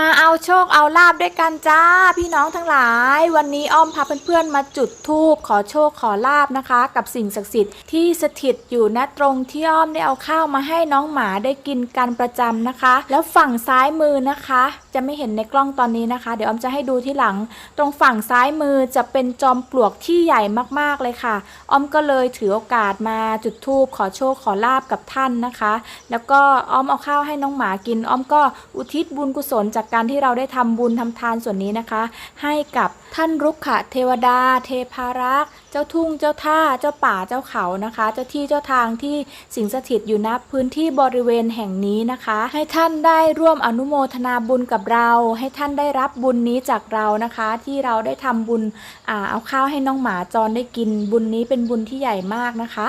มาเอาโชคเอาลาบด้วยกันจ้า พี่น้องทั้งหลาย วันนี้อ้อมพาเพื่อนๆมาจุดธูปขอโชคขอลาบนะคะ กับสิ่งศักดิ์สิทธิ์ที่สถิตอยู่ณตรงที่อ้อมได้เอาข้าวมาให้น้องหมาได้กินกันประจำนะคะ แล้วฝั่งซ้ายมือนะคะ จะไม่เห็นในกล้องตอนนี้นะคะ เดี๋ยวอ้อมจะให้ดูที่หลัง ตรงฝั่งซ้ายมือจะเป็นจอมปลวกที่ใหญ่มากๆเลยค่ะ อ้อมก็เลยถือโอกาสมาจุดธูปขอโชคขอลาบกับท่านนะคะ แล้วก็อ้อมเอาข้าวให้น้องหมากิน อ้อมก็อุทิศบุญกุศลจากการที่เราได้ทำบุญทำทานส่วนนี้นะคะ ให้กับท่านรุกขะเทวดา เทพารักษ์ เจ้าทุ่งเจ้าท่าเจ้าป่าเจ้าเขานะคะ เจ้าที่เจ้าทางที่สิงสถิตอยู่ณพื้นที่บริเวณแห่งนี้นะคะ ให้ท่านได้ร่วมอนุโมทนาบุญกับเรา ให้ท่านได้รับบุญนี้จากเรานะคะ ที่เราได้ทำบุญอ่าเอาข้าวให้น้องหมาจรได้กินบุญนี้เป็นบุญที่ใหญ่มากนะคะ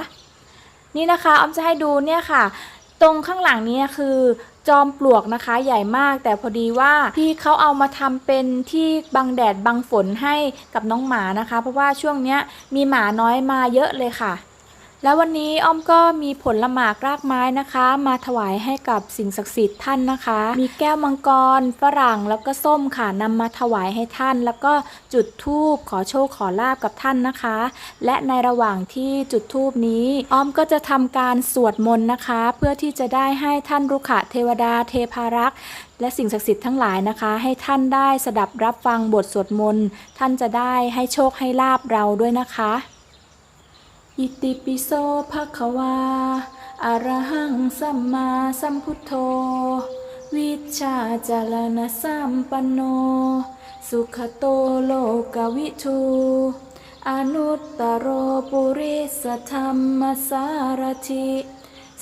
นี่นะคะออมจะให้ดูเนี่ยค่ะ ตรงข้างหลังนี้คือ จอมปลวกนะคะใหญ่มาก แต่พอดีว่าพี่เขาเอามาทำเป็นที่บังแดดบังฝนให้กับน้องหมานะคะ เพราะว่าช่วงเนี้ยมีหมาน้อยมาเยอะเลยค่ะ แล้ววันนี้อ้อมก็มีผลละหมากรากไม้นะคะ มาถวายให้กับสิ่งศักดิ์สิทธิ์ท่านนะคะ มีแก้วมังกรฝรั่งแล้วก็ส้มค่ะนำมาถวายให้ท่าน แล้วก็จุดธูปขอโชคขอลาบกับท่านนะคะ และในระหว่างที่จุดธูปนี้อ้อมก็จะทำการสวดมนต์นะคะ เพื่อที่จะได้ให้ท่านรุกขะเทวดาเทพารักษ์และสิ่งศักดิ์สิทธิ์ทั้งหลายนะคะ ให้ท่านได้สดับรับฟังบทสวดมนต์ท่านจะได้ให้โชคให้ลาบเราด้วยนะคะ อิติปิโสภะคะวาอะรหังสัมมาสัมพุทโธ วิชชาจารณสัมปันโน สุขโตโลกวิทูอนุตตโรปุริสธรรมสารถิ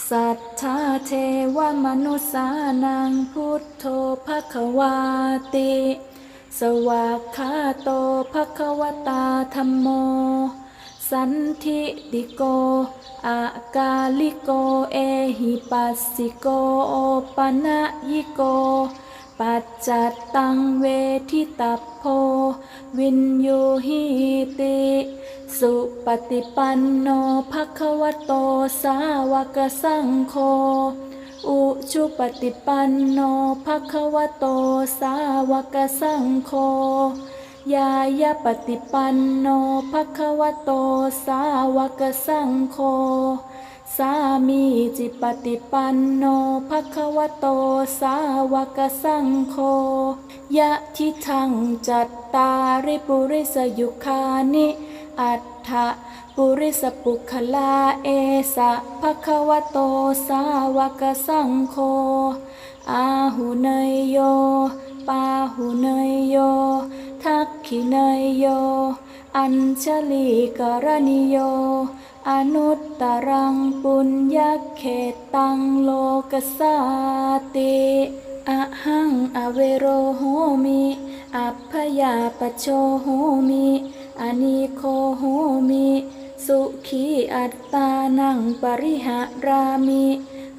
สัทธาเทวมนุสานังพุทโธภควาติ สวากขาโตภควตาธัมโม สันทิติโก อากาลิโก เอหิปัสสิโก โอปะนะยิโก ปัจจัตตังเวทิตัพโพ วินโยหิติ สุปฏิปันโนภควโตสาวกสังโฆ อุชุปฏิปันโนภควโตสาวกสังโฆ ยายาปฏิปันโนภะคะวะโตสาวกสังโฆสามีจิปฏิปันโนภะคะวะโตสาวกสังโฆยะทิทังจัตตาริปุริสยุคานิ อัฏฐะปุริสปุคลาเอสะภะคะวะโตสาวกสังโฆอาหุเนยโย ปาหุเนย ทักขิเนยโย อัญชลีกรณิโย อนุตตรังปุญญเขตตังโลกสาติอะหังอเวโรโหมิ อัพพยาปโชโหมิอานิโคโหมิ สุขีอัตตานังปริหารามิ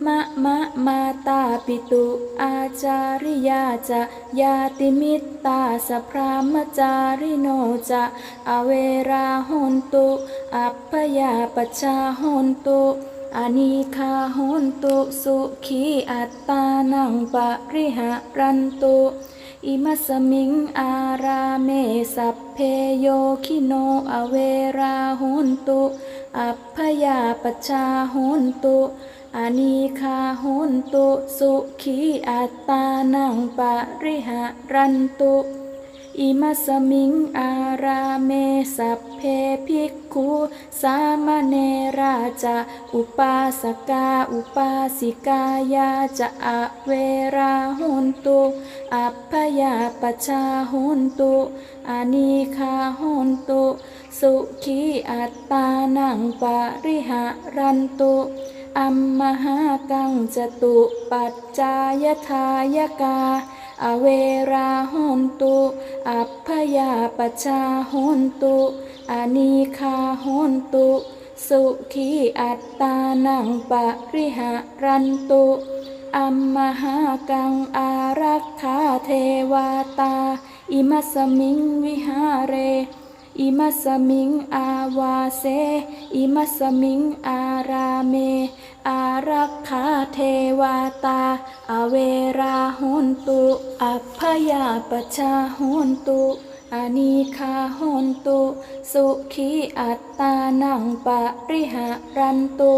มะมะมาตาปิตุ อาจาริยาจะยาติมิตตาสพรามจาริโนจะอเวราหนตุ อัพพยาปชาหนตุอานิคาหนตุสุขีอัตตานังปริหารันตุอิมัสสมิงอาราเมสัพเพโยคิโนอเวราหุนตุ อัพพยาปชาหุนตุ อานิคาหุนตุสุขีอัตตานังปริหารันตุอิมัสมิงอาราเมสัพเพภิกขุสามเนราจะอุปาสกาอุปาสิกายาจะอเวราหุนตุอัพพยาปชาหุนตุอานิคาหุนตุ สุขีอัตตานังปริหารันตุ อัมมหากังจตุปัจจายทายกา อเวราหนตุ อัพพยาปชาหนตุอนิคาหนตุ สุขีอัตตานังปะริหารันตุอัมมหากังอารักขาเทวาตา อิมัสสมิงวิหาเร อิมัสมิงอาวาเส อิมัสมิงอาราเม อารักขาเทวาตา อเวราหุนตุอัพยาปชาหุนตุอานีคาหุนตุ สุขีอัตตานังปะริหารันตุ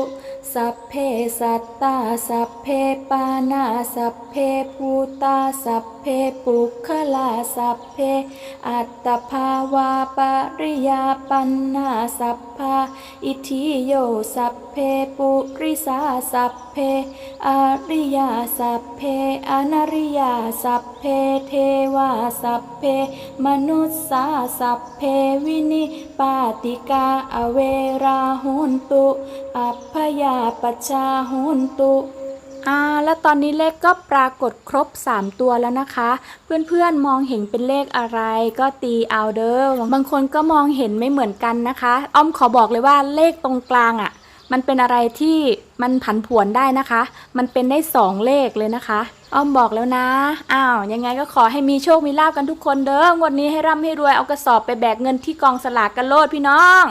สัพเพสัตตาสัพเพปานาสัพเพภูตาสัพเพปุคลาสัพเพ อัตตภาวาปริยาปันนาสัพพาอิทิโยสัพเพปุริสาสัพเพอริยาสัพเพอนาริยาสัพเพเทวาสัพเพ มนุสสาสัพเพวินิปาติกาอเวราหุนตุอัพยาปชาหุนตุอ่าแล้วตอนนี้เลขก็ปรากฏครบ 3 ตัวแล้วนะคะ เพื่อนๆมองเห็นเป็นเลขอะไรก็ตีเอาเด้อบางคนก็มองเห็นไม่เหมือนกันนะคะ อ้อมขอบอกเลยว่าเลขตรงกลางอะ่ะ มันเป็นอะไรที่มันผันผวนได้นะคะ มันเป็นได้สองเลขเลยนะคะ อ้อมบอกแล้วนะอ้าวยังไงก็ขอให้มีโชคมีลาบกันทุกคนเด้องวดนี้ให้ร่ำให้รวยเอากระสอบไปแบกเงินที่กองสลากกันโลดพี่น้อง